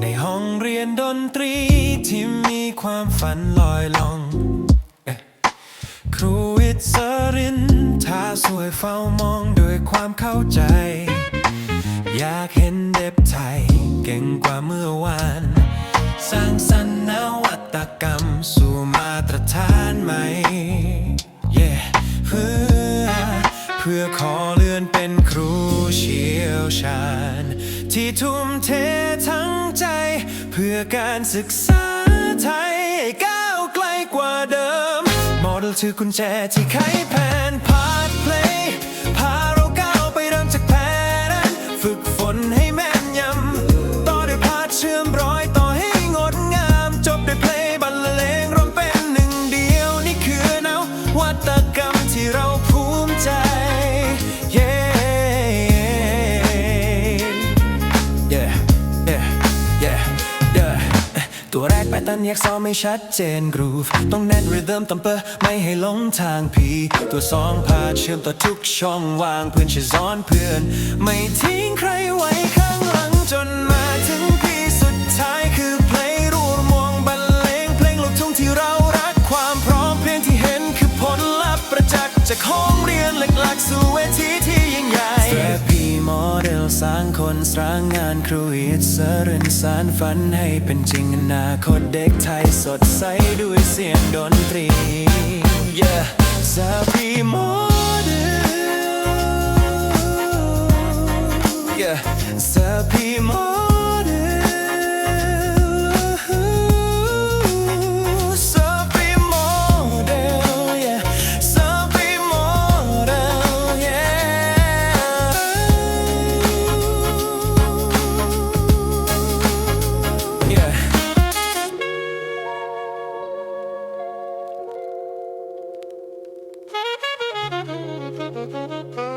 ในห้องเรียนดนตรีที่มีความฝันลอยลอง ครูวิทย์สรินท่าสวยเฝ้ามองด้วยความเข้าใจ อยากเห็นเด็บไทย เก่งกว่าเมื่อวาน สร้างสรรค์นวัตกรรมสู่มาตรฐานใหม่ yeah เพื่อ เพื่อขอเลื่อนเป็นครูเชี่ยวชาญ ที่ทุ่มเททั้ง พื่อการศึกษาไทยให้ก้าวไกลกว่าเดิม มอเดลคือกุญแจที่ไขแผน ตันแยกซ้อมไม่ชัดเจนกรูฟต้องแน่นริทึมตัมเปอร์ไม่ให้หลงทางพีตัวสองพาเชื่อมต่อทุกช่องว่างเพื่อนช่วยซ้อนเพื่อน ไม่ทิ้งใครไว้ข้างหลังจนมาถึงพีสุดท้ายคือเพลงรวมวงบรรเลงเพลงลูกทุ่งที่เรารักความพร้อมเพลงที่เห็นคือผลลัพธ์ประจักษ์จากห้องเรียนหลักๆสู่เวที นสร้างงานครูอิสรินสารฝันให้เป็นจริงอนาคตเด็กไทยสดใสด้วยเสียงดนตรี yeah สาพีโมเดล yeah สาพีโม เ